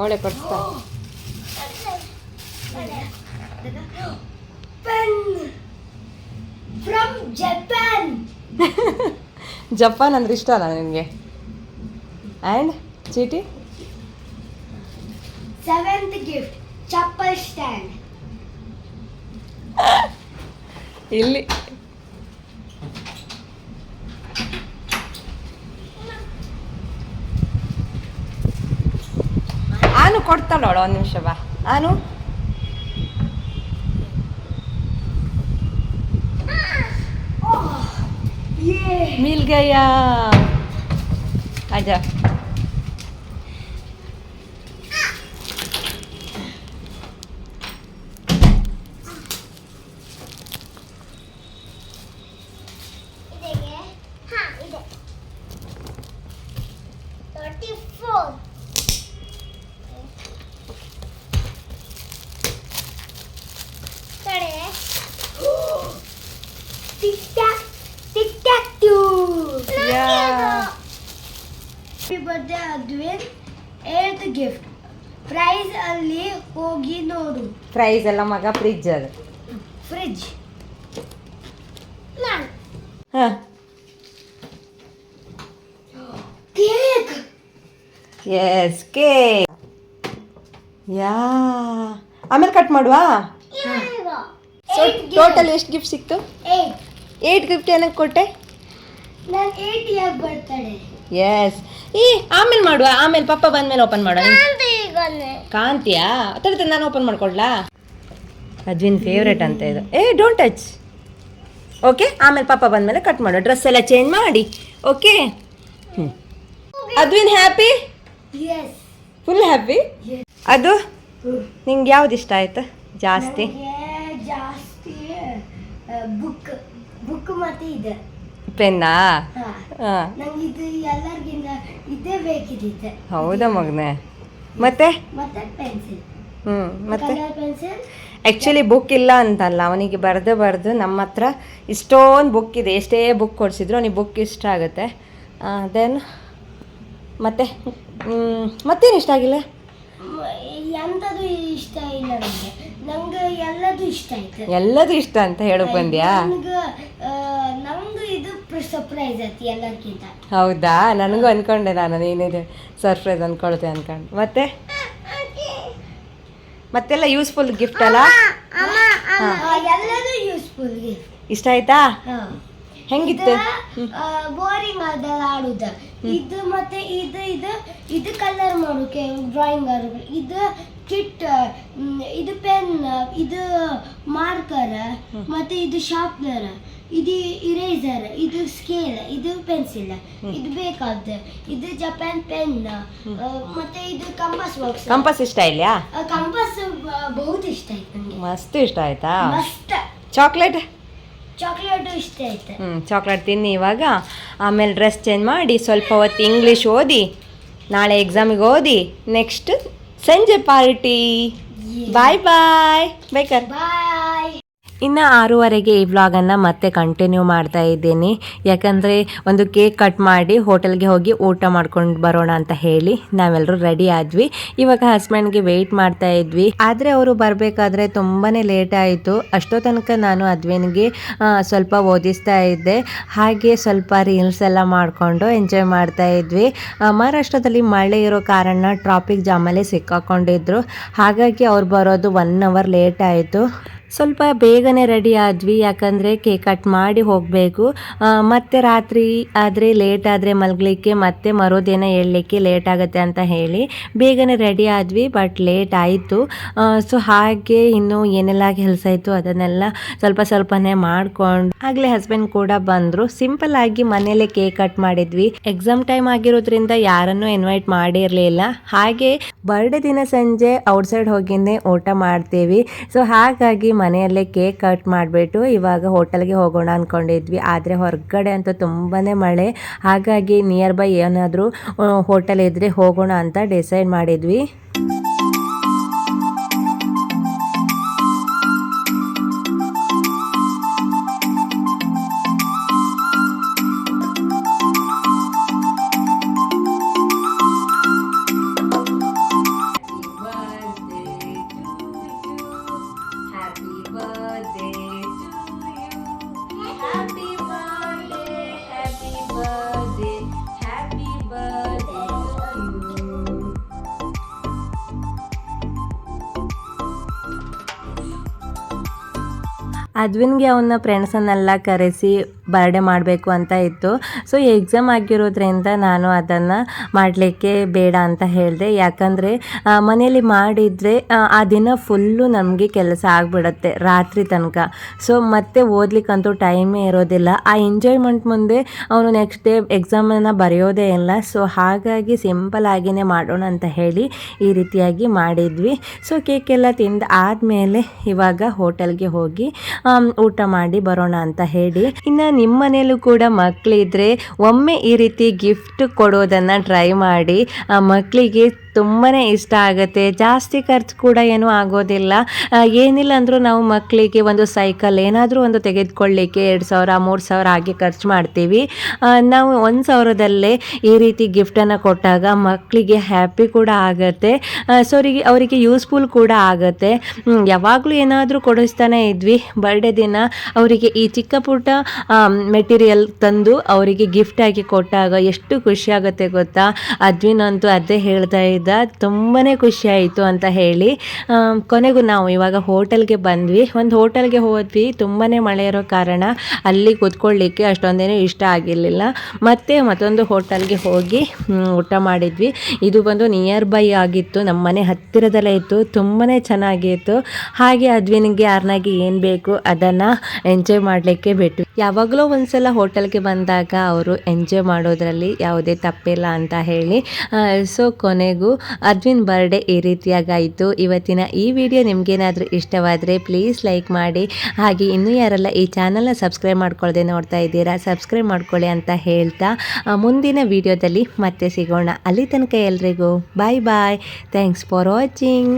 ಅವಳೆ ಫ್ರಮ್ ಜಪಾನ್ ಅಂದ್ರೆ ಇಷ್ಟ ಅಲ್ಲ ನಿಮಗೆ ಆ್ಯಂಡ್ ಚೀಟಿ? ಸೆವೆಂತ್ ಗಿಫ್ಟ್ ಚಪ್ಪಲ್ ಸ್ಟ್ಯಾಂಡ್ ಇಲ್ಲಿ. ಕೊಡ್ತಾಳೋಳ ಒಂದು ನಿಮಿಷ ಬಾ ಆನು ಮಿಲ್ ಗಯಾ ಆಜಾ ಇದೆಗೆ ಹಾ ಇದೆ ತರ್ಟಿ ಫೋರ್ ಕಡೆ tick tack tick tack to happy birthday ಅದ್ವಿನ್ ಏಳ್ತ್ ಗಿಫ್ಟ್ ಪ್ರೈಸ್ ಅಲ್ಲಿ ಹೋಗಿ ನೋಡು. ಪ್ರೈಸ್ ಎಲ್ಲ ಮಗ ಫ್ರಿಜ್ ಅದು. ಫ್ರಿಜ್ ನಾನು. ಹಾಂ. ಕೇಕ್ ಎಸ್ ಕೇಕ್ ಯಾ. ಆಮೇಲೆ ಕಟ್ ಮಾಡುವಾ? ಸೊ ಟೋಟಲ್ ಎಷ್ಟು ಗಿಫ್ಟ್ ಸಿಕ್ತು? ಏಟ್ ಏಟ್ ಗಿಫ್ಟ್ ಏನಕ್ಕೆ ಕೊಟ್ಟೆ? ನಾನು ಏಟ್ ಯಾಕೆ ಬರ್ತಡೆ ಎಸ್ ಈ ಆಮೇಲೆ ಮಾಡುವ. ಆಮೇಲೆ ಪಪ್ಪ ಬಂದ್ಮೇಲೆ ಓಪನ್ ಮಾಡುವ. ಕಾಂತಿಯಾ? ತಡಿ ನಾನು ಓಪನ್ ಮಾಡ್ಕೊಡ್ಲಾ? ಅಜ್ವಿನ್ ಫೇವ್ರೇಟ್ ಅಂತ ಇದು. ಏ ಡೋಂಟ್ ಟಚ್ ಓಕೆ ಆಮೇಲೆ ಪಾಪ ಬಂದಮೇಲೆ ಕಟ್ ಮಾಡು ಡ್ರೆಸ್ ಎಲ್ಲ ಚೇಂಜ್ ಮಾಡಿ. ಓಕೆ ಹ್ಞೂ ಅದ್ವಿನ್ ಹ್ಯಾಪಿ ಫುಲ್ ಹ್ಯಾಪಿ ಅದು? ನಿಂಗೆ ಯಾವ್ದು ಇಷ್ಟ ಆಯ್ತು? ಜಾಸ್ತಿ? ಜಾಸ್ತಿ ಬುಕ್ ಬುಕ್ ಮತ್ತೆ ಇದೆ. ಪೆನ್ನಾ? ಹಾ. ಹಾಂ. ನಂಗೆ ಇದು ಎಲ್ಲರಿಗಿಂತ ಇದೇ ಬೇಕಿದ್ದಿತ್ತೆ. ಹೌದಾ ಮಗನೆ? ಮತ್ತೆ? ಮತ್ತೆ ಪೆನ್ಸಿಲ್. ಹ್ಞೂ ಮತ್ತೆ? ಪೆನ್ಸಿಲ್. ಆ್ಯಕ್ಚುಲಿ ಬುಕ್ ಇಲ್ಲ ಅಂತಲ್ಲ. ಅವನಿಗೆ ಬರೆದು ಬರೆದು ನಮ್ಮ ಹತ್ರ ಇಷ್ಟೊಂದು ಬುಕ್ ಇದೆ. ಎಷ್ಟೇ ಬುಕ್ ಕೊಡಿಸಿದ್ರು ಅವನಿಗೆ ಬುಕ್ ಇಷ್ಟ ಆಗುತ್ತೆ. ದೆನ್ ಮತ್ತೆ? ಮತ್ತೇನು ಇಷ್ಟ ಆಗಿಲ್ಲ? ಎಂಥದ್ದು ಇಷ್ಟ ಇಲ್ಲ ನನಗೆ. ನಂಗೆ ಎಲ್ಲದು ಇಷ್ಟ ಆಯ್ತು. ಎಲ್ಲದು ಇಷ್ಟ ಅಂತ ಹೇಳಕ್ ಬಂದ್ಯಾ? ನಮ್ದು ಇದು ಸರ್ಪ್ರೈಸ್ ಐತಿ ಎಲ್ಲಕ್ಕಿಂತ ಹೌದಾ? ನನಗೂ ಅನ್ಕೊಂಡೆ ನಾನು ಏನಿದೆ ಸರ್ಪ್ರೈಸ್ ಅನ್ಕೊಳ್ತೆ ಅನ್ಕೊಂಡು. ಮತ್ತೆ? ಮತ್ತೆಲ್ಲ ಯೂಸ್ಫುಲ್ ಗಿಫ್ಟ್ ಅಲ್ಲ? ಎಲ್ಲದು ಯೂಸ್ಫುಲ್ ಇಷ್ಟ ಆಯ್ತಾ? ಹೆಂಗಿತ್ತು? ಬೋರಿಂಗ್ ಅದೆಲ್ಲ ಆಡುದ ಇದು ಮತ್ತೆ ಇದು ಇದು ಇದು ಕಲರ್ ಮಾಡೋಕೆ. ಡ್ರಾಯಿಂಗ್ ಇದು ಕಿಟ್ ಇದು ಪೆನ್ ಇದು ಮಾರ್ಕರ್ ಮತ್ತೆ ಇದು ಶಾರ್ಪ್ನರ್ ಇದು ಇರೇಸರ್ ಇದು ಸ್ಕೇಲ್ ಇದು ಪೆನ್ಸಿಲ್ ಇದು ಬೇಕಾದ ಇದು ಜಪಾನ್ ಪೆನ್ ಮತ್ತೆ ಇದು ಕಂಪಸ್ ಬಾಕ್ಸ್ ಕಂಪಸ್ ಇಷ್ಟ ಇಲ್ಲಾ ಕಂಪಸ್ ಬಹುತ್ ಇಷ್ಟ ಆಯ್ತು ನನಗೆ ಮಸ್ತ್ ಇಷ್ಟ ಆಯ್ತಾ? ಮಸ್ತ್. ಚಾಕ್ಲೇಟ್ ಚಾಕ್ಲೇಟ್ ಇಷ್ಟ ಆಯ್ತು. ಹ್ಞೂ ಚಾಕ್ಲೇಟ್ ತಿನ್ನಿ ಇವಾಗ. ಆಮೇಲೆ ಡ್ರೆಸ್ ಚೇಂಜ್ ಮಾಡಿ ಸ್ವಲ್ಪ ಹೊತ್ತು ಇಂಗ್ಲೀಷ್ ಓದಿ ನಾಳೆ ಎಕ್ಸಾಮಿಗೆ ಓದಿ ನೆಕ್ಸ್ಟ್ ಸಂಜೆ ಪಾರ್ಟಿ ಬಾಯ್ ಬಾಯ್ ಬೇಕರ್ ಬಾಯ್ ಇನ್ನು ಆರೂವರೆಗೆ ಈ ವ್ಲಾಗನ್ನು ಮತ್ತೆ ಕಂಟಿನ್ಯೂ ಮಾಡ್ತಾ ಇದ್ದೀನಿ. ಯಾಕಂದರೆ ಒಂದು ಕೇಕ್ ಕಟ್ ಮಾಡಿ ಹೋಟೆಲ್ಗೆ ಹೋಗಿ ಊಟ ಮಾಡ್ಕೊಂಡು ಬರೋಣ ಅಂತ ಹೇಳಿ ನಾವೆಲ್ಲರೂ ರೆಡಿ ಆದ್ವಿ. ಇವಾಗ ಹಸ್ಬೆಂಡ್ಗೆ ವೆಯ್ಟ್ ಮಾಡ್ತಾ ಇದ್ವಿ. ಆದರೆ ಅವರು ಬರಬೇಕಾದ್ರೆ ತುಂಬಾ ಲೇಟ್ ಆಯಿತು. ಅಷ್ಟೋ ತನಕ ನಾನು ಅದ್ವಿನ್ಗೆ ಸ್ವಲ್ಪ ಓದಿಸ್ತಾ ಇದ್ದೆ. ಹಾಗೆ ಸ್ವಲ್ಪ ರೀಲ್ಸ್ ಎಲ್ಲ ಮಾಡಿಕೊಂಡು ಎಂಜಾಯ್ ಮಾಡ್ತಾ ಇದ್ವಿ. ಮಹಾರಾಷ್ಟ್ರದಲ್ಲಿ ಮಳೆ ಇರೋ ಕಾರಣ ಟ್ರಾಫಿಕ್ ಜಾಮಲ್ಲಿ ಸಿಕ್ಕಾಕೊಂಡಿದ್ರು. ಹಾಗಾಗಿ ಅವ್ರು ಬರೋದು ಒನ್ ಅವರ್ ಲೇಟ್ ಆಯಿತು. ಸ್ವಲ್ಪ ಬೇಗನೆ ರೆಡಿ ಆದ್ವಿ, ಯಾಕಂದರೆ ಕೇಕ್ ಕಟ್ ಮಾಡಿ ಹೋಗಬೇಕು. ಮತ್ತೆ ರಾತ್ರಿ ಆದರೆ ಲೇಟ್ ಆದರೆ ಮಲಗಲಿಕ್ಕೆ, ಮತ್ತೆ ಮರೋದಿನ ಹೇಳಲಿಕ್ಕೆ ಲೇಟ್ ಆಗುತ್ತೆ ಅಂತ ಹೇಳಿ ಬೇಗನೆ ರೆಡಿ ಆದ್ವಿ ಬಟ್ ಲೇಟ್ ಆಯಿತು. ಸೊ ಹಾಗೆ ಇನ್ನು ಏನೆಲ್ಲ ಕೆಲಸ ಇತ್ತು ಅದನ್ನೆಲ್ಲ ಸ್ವಲ್ಪ ಸ್ವಲ್ಪನೇ ಮಾಡಿಕೊಂಡು, ಆಗಲೇ ಹಸ್ಬೆಂಡ್ ಕೂಡ ಬಂದರು. ಸಿಂಪಲ್ ಆಗಿ ಮನೆಯಲ್ಲೇ ಕೇಕ್ ಕಟ್ ಮಾಡಿದ್ವಿ. ಎಕ್ಸಾಮ್ ಟೈಮ್ ಆಗಿರೋದ್ರಿಂದ ಯಾರನ್ನು ಇನ್ವೈಟ್ ಮಾಡಿರಲಿಲ್ಲ. ಹಾಗೆ ಬರ್ಡೇ ದಿನ ಸಂಜೆ ಔಟ್ಸೈಡ್ ಹೋಗಿನೇ ಊಟ ಮಾಡ್ತೀವಿ. ಸೊ ಹಾಗಾಗಿ ಮನೆಯಲ್ಲೇ ಕೇಕ್ ಕಟ್ ಮಾಡಿಬಿಟ್ಟು ಇವಾಗ ಹೋಟೆಲ್ಗೆ ಹೋಗೋಣ ಅಂದ್ಕೊಂಡಿದ್ವಿ ಆದರೆ ಹೊರಗಡೆ ಅಂತೂ ತುಂಬಾ ಮಳೆ. ಹಾಗಾಗಿ ನಿಯರ್ ಬೈ ಏನಾದರೂ ಹೋಟೆಲ್ ಇದ್ದರೆ ಹೋಗೋಣ ಅಂತ ಡಿಸೈಡ್ ಮಾಡಿದ್ವಿ. ಅದ್ವಿನ್ಗೆ ಅವನ ಫ್ರೆಂಡ್ಸನ್ನೆಲ್ಲ ಕರೆಸಿ ಬರ್ಡೇ ಮಾಡಬೇಕು ಅಂತ ಇತ್ತು. ಸೊ ಎಕ್ಸಾಮ್ ಆಗಿರೋದ್ರಿಂದ ನಾನು ಅದನ್ನು ಮಾಡಲಿಕ್ಕೆ ಬೇಡ ಅಂತ ಹೇಳಿದೆ. ಯಾಕಂದರೆ ಮನೆಯಲ್ಲಿ ಮಾಡಿದರೆ, ಆ ದಿನ ಫುಲ್ಲು ನಮಗೆ ಕೆಲಸ ಆಗಿಬಿಡತ್ತೆ ರಾತ್ರಿ ತನಕ. ಸೊ ಮತ್ತೆ ಓದ್ಲಿಕ್ಕಂತೂ ಟೈಮೇ ಇರೋದಿಲ್ಲ. ಆ ಎಂಜಾಯ್ಮೆಂಟ್ ಮುಂದೆ ಅವನು ನೆಕ್ಸ್ಟ್ ಡೇ ಎಕ್ಸಾಮನ್ನು ಬರೆಯೋದೇ ಇಲ್ಲ. ಸೊ ಹಾಗಾಗಿ ಸಿಂಪಲ್ ಆಗಿನೇ ಮಾಡೋಣ ಅಂತ ಹೇಳಿ ಈ ರೀತಿಯಾಗಿ ಮಾಡಿದ್ವಿ. ಸೊ ಕೇಕೆಲ್ಲ ತಿಂದು ಆದಮೇಲೆ ಇವಾಗ ಹೋಟೆಲ್ಗೆ ಹೋಗಿ ಊಟ ಮಾಡಿ ಬರೋಣ ಅಂತ ಹೇಳಿ. ಇನ್ನು ನಿಮ್ಮ ಮನೆಯಲ್ಲೂ ಕೂಡ ಮಕ್ಕಳಿದ್ರೆ ಒಮ್ಮೆ ಈ ರೀತಿ ಗಿಫ್ಟ್ ಕೊಡೋದನ್ನು ಟ್ರೈ ಮಾಡಿ, ಆ ಮಕ್ಕಳಿಗೆ ತುಂಬಾ ಇಷ್ಟ ಆಗುತ್ತೆ. ಜಾಸ್ತಿ ಖರ್ಚು ಕೂಡ ಏನೂ ಆಗೋದಿಲ್ಲ. ಏನಿಲ್ಲ ಅಂದರೂ ನಾವು ಮಕ್ಕಳಿಗೆ ಒಂದು ಸೈಕಲ್ ಏನಾದರೂ ಒಂದು ತೆಗೆದುಕೊಳ್ಳಿಕ್ಕೆ ಎರಡು ಸಾವಿರ, ಮೂರು ಸಾವಿರ ಹಾಗೆ ಖರ್ಚು ಮಾಡ್ತೀವಿ. ನಾವು ಒಂದು ಸಾವಿರದಲ್ಲೇ ಈ ರೀತಿ ಗಿಫ್ಟನ್ನು ಕೊಟ್ಟಾಗ ಮಕ್ಕಳಿಗೆ ಹ್ಯಾಪಿ ಕೂಡ ಆಗುತ್ತೆ. ಸೊ ಅವರಿಗೆ ಅವರಿಗೆ ಯೂಸ್ಫುಲ್ ಕೂಡ ಆಗುತ್ತೆ. ಯಾವಾಗಲೂ ಏನಾದರೂ ಕೊಡಿಸ್ತಾನೆ ಇದ್ವಿ. ಬರ್ಡೇ ದಿನ ಅವರಿಗೆ ಈ ಚಿಕ್ಕ ಪುಟ್ಟ ಮೆಟೀರಿಯಲ್ ತಂದು ಅವರಿಗೆ ಗಿಫ್ಟಾಗಿ ಕೊಟ್ಟಾಗ ಎಷ್ಟು ಖುಷಿಯಾಗುತ್ತೆ ಗೊತ್ತಾ? ಅದ್ವಿನಂತೂ ಅದೇ ಹೇಳ್ತಾ ತುಂಬಾ ಖುಷಿ ಆಯಿತು ಅಂತ ಹೇಳಿ. ಕೊನೆಗೂ ನಾವು ಇವಾಗ ಹೋಟೆಲ್ಗೆ ಬಂದ್ವಿ. ಒಂದು ಹೋಟೆಲ್ಗೆ ಹೋದ್ವಿ. ತುಂಬಾ ಮಳೆ ಇರೋ ಕಾರಣ ಅಲ್ಲಿ ಕೂತ್ಕೊಳ್ಳಿಕ್ಕೆ ಅಷ್ಟೊಂದೇನು ಇಷ್ಟ ಆಗಿರಲಿಲ್ಲ. ಮತ್ತೆ ಮತ್ತೊಂದು ಹೋಟೆಲ್ಗೆ ಹೋಗಿ ಊಟ ಮಾಡಿದ್ವಿ. ಇದು ಬಂದು ನಿಯರ್ ಬೈ ಆಗಿತ್ತು. ನಮ್ಮ ಮನೆ ಹತ್ತಿರದಲ್ಲೇ ಇತ್ತು. ತುಂಬಾ ಚೆನ್ನಾಗಿತ್ತು. ಹಾಗೆ ಅದ್ವಿನಿಗೆ ಯಾರನ್ನಾಗಿ ಏನು ಬೇಕು ಅದನ್ನು ಎಂಜಾಯ್ ಮಾಡಲಿಕ್ಕೆ ಬಿಟ್ಟು ಯಾವಾಗಲೂ ಒಂದ್ಸಲ ಹೋಟೆಲ್ಗೆ ಬಂದಾಗ ಅವರು ಎಂಜಾಯ್ ಮಾಡೋದ್ರಲ್ಲಿ ಯಾವುದೇ ತಪ್ಪಿಲ್ಲ ಅಂತ ಹೇಳಿ. ಸೊ ಕೊನೆಗೂ ಅದ್ವಿನ್ ಬರ್ಡೇ ಈ ರೀತಿಯಾಗಾಯಿತು. ಇವತ್ತಿನ ಈ ವಿಡಿಯೋ ನಿಮಗೇನಾದರೂ ಇಷ್ಟವಾದರೆ ಪ್ಲೀಸ್ ಲೈಕ್ ಮಾಡಿ. ಹಾಗೆ ಇನ್ನೂ ಯಾರೆಲ್ಲ ಈ ಚಾನಲ್ನ ಸಬ್ಸ್ಕ್ರೈಬ್ ಮಾಡ್ಕೊಳ್ಳದೆ ನೋಡ್ತಾ ಇದ್ದೀರಾ ಸಬ್ಸ್ಕ್ರೈಬ್ ಮಾಡ್ಕೊಳ್ಳಿ ಅಂತ ಹೇಳ್ತಾ ಮುಂದಿನ ವಿಡಿಯೋದಲ್ಲಿ ಮತ್ತೆ ಸಿಗೋಣ. ಅಲ್ಲಿ ತನಕ ಎಲ್ರಿಗೂ bye bye thanks for watching